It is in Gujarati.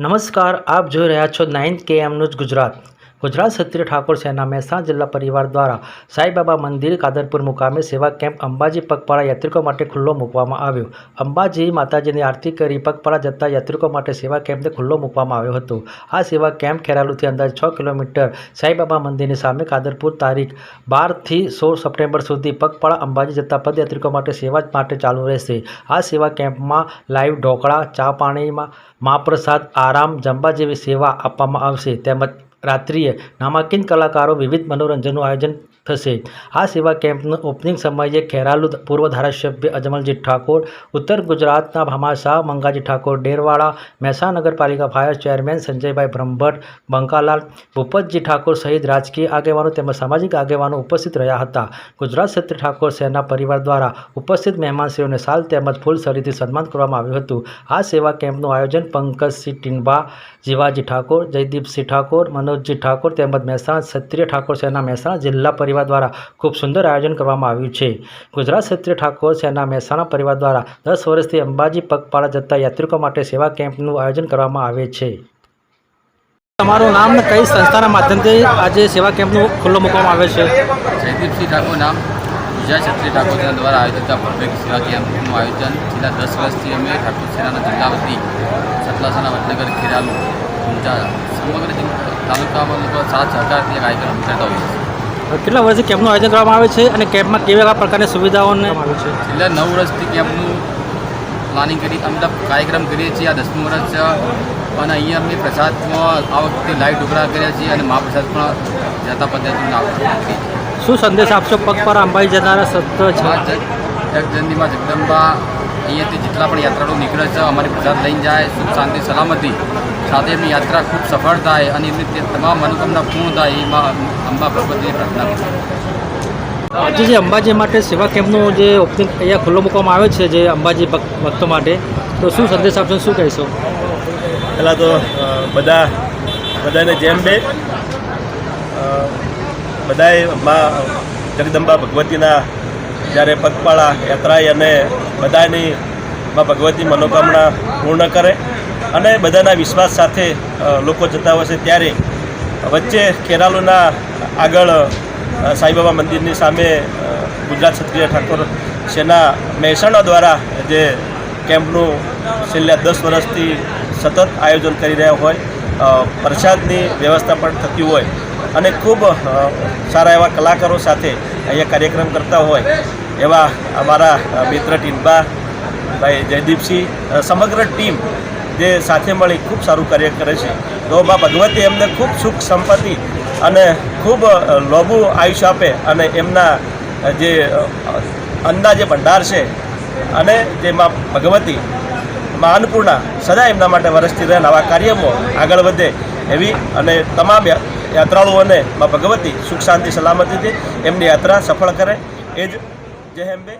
નમસ્કાર આપ જોઈ રહ્યા છો નાઇન્થ કે એમનું ન્યૂઝ ગુજરાત. ગુજરાત ક્ષત્રિય ઠાકોર સેના મહેસાણા જિલ્લા પરિવાર દ્વારા સાંઈબાબા મંદિર કાદરપુર મુકામે સેવા કેમ્પ અંબાજી પગપાળા યાત્રિકો માટે ખુલ્લો મૂકવામાં આવ્યો. અંબાજી માતાજીની આરતી કરી પગપાળા જતા યાત્રિકો માટે સેવા કેમ્પને ખુલ્લો મૂકવામાં આવ્યો હતો. આ સેવા કેમ્પ ખેરાલુથી અંદાજે છ કિલોમીટર સાંઈબાબા મંદિરની સામે કાદરપુર તારીખ બારથી સોળ સપ્ટેમ્બર સુધી પગપાળા અંબાજી જતા પદયાત્રિકો માટે સેવા માટે ચાલુ રહેશે. આ સેવા કેમ્પમાં લાઈવ ઢોકળા, ચા પાણીમાં મહાપ્રસાદ, આરામ જમવા જેવી સેવા આપવામાં આવશે. તેમજ રાત્રિએ નામાંકિત કલાકારો વિવિધ મનોરંજનનું આયોજન થશે. આ સેવા કેમ્પનું ઓપનિંગ સમયે ખેરાલુ પૂર્વ ધારાસભ્ય અજમલજી ઠાકોર, ઉત્તર ગુજરાતના ભામાશાહ મંગાજી ઠાકોર ડેરવાડા મહેસાણા નગરપાલિકા ફાયર ચેરમેન સંજયભાઈ બ્રહ્મભટ્ટ, બંકાલાલ ભૂપતજી ઠાકોર સહિત રાજકીય આગેવાનો તેમજ સામાજિક આગેવાનો ઉપસ્થિત રહ્યા હતા. ગુજરાત ક્ષત્રિય ઠાકોર શહેરના પરિવાર દ્વારા ઉપસ્થિત મહેમાનશ્રીઓને સાલ તેમજ ફૂલસરીથી સન્માન કરવામાં આવ્યું હતું. આ સેવા કેમ્પનું આયોજન પંકજસિંહ ટીંબા, જીવાજી ઠાકોર, જયદીપસિંહ ઠાકોર, મનોજજી ઠાકોર તેમજ મહેસાણા ક્ષત્રિય ઠાકોર શહેરના મહેસાણા જિલ્લા પરિવાર દ્વારા ખૂબ સુંદર આયોજન કરવામાં આવ્યું છે. ગુજરાત ક્ષત્રિય ઠાકોર સેના મહેસાણા પરિવાર દ્વારા દસ વર્ષથી અંબાજી પગપાળા જતા યાત્રિકો માટે સેવા કેમ્પનું આયોજન કરવામાં આવે છે. તમારું નામ કઈ સંસ્થાના માધ્યમથી આજે સેવા કેમ્પનું ખુલ્લો મૂકવામાં આવે છે? જયદીપસિંહ ઠાકોર નામ. વિજય ક્ષત્રિય ઠાકોર સેના દ્વારા આયોજિત આ ભવ્ય સેવા કેમ્પનું આયોજન છેલ્લા દસ વર્ષથી અમે ઠાકોર સેનાના જિલ્લા વતી સતલાસના વડનગર ખેરાલુ ઊંચા સમગ્ર તાલુકામાં લોકો સાથ સહકારથી કાર્યક્રમ કરતા હોઈએ છીએ. કેટલા વર્ષથી કેમ્પનું આયોજન કરવામાં આવે છે અને કેમ્પમાં કેવા પ્રકારની સુવિધાઓને આવે છે? છેલ્લા નવ વર્ષથી કેમ્પનું પ્લાનિંગ કરી અમે મતલબ કાર્યક્રમ કરીએ છીએ. આ દસમું વર્ષ છે. અને અહીંયા અમે પ્રસાદમાં આ વખતે લાઈવ ઢોકળા કર્યા છીએ અને મહાપ્રસાદ પણ જતા પદ્ધતિનું આવતું શું સંદેશ આપશો પગ પર? અંબાઈ જનારા સત્ર છે. જગજંદીમાં જગદંબા અહીંયાથી જેટલા પણ યાત્રાળુ નીકળે છે અમારી પ્રસાદ લઈને જાય સુખ શાંતિ સલામતી. સાથે એમની યાત્રા ખૂબ સફળ થાય અને એમની તે તમામ મનોકામના પૂર્ણ થાય એમાં અંબા ભગવતીની પ્રાર્થના કરું. આજે જે અંબાજી માટે સેવા કેમ્પનું જે ઓપનિંગ અહીંયા ખુલ્લો મૂકવામાં આવે છે જે અંબાજી ભક્ત- ભક્તો માટે તો શું સંદેશ આપશો શું કહીશો? પહેલાં તો બધા બધાને જેમ બે. બધાએ મા જગદંબા ભગવતીના જ્યારે પગપાળા, યાત્રાએ અને બધાની મા ભગવતી મનોકામના પૂર્ણ કરે અને બધાના વિશ્વાસ સાથે લોકો જતા હોય છે ત્યારે વચ્ચે ખેરાલુના આગળ સાંઈબાબા મંદિરની સામે ગુજરાત ક્ષત્રિય ઠાકોર સેના મહેસાણા દ્વારા જે કેમ્પનું છેલ્લા દસ વર્ષથી સતત આયોજન કરી રહ્યા હોય પ્રસાદની વ્યવસ્થા પણ થતી હોય અને ખૂબ સારા એવા કલાકારો સાથે અહીંયા કાર્યક્રમ કરતા હોય એવા અમારા મિત્ર ટીમ્બા, ભાઈ જયદીપસિંહ સમગ્ર ટીમ જે સાથે મળી ખૂબ સારું કાર્ય કરે છે. તો મા ભગવતી એમને ખૂબ સુખ સંપત્તિ અને ખૂબ લોભું આયુષ્ય આપે અને એમના જે અન્ના જે ભંડાર છે અને જે મા ભગવતી, મા અન્નપૂર્ણા, સદા એમના માટે વરસતી રહે આવા કાર્યમાં આગળ વધે એવી અને તમામ યાત્રાળુઓને માં ભગવતી સુખ શાંતિ સલામતીથી એમની યાત્રા સફળ કરે. એ જ જય હેમ્બે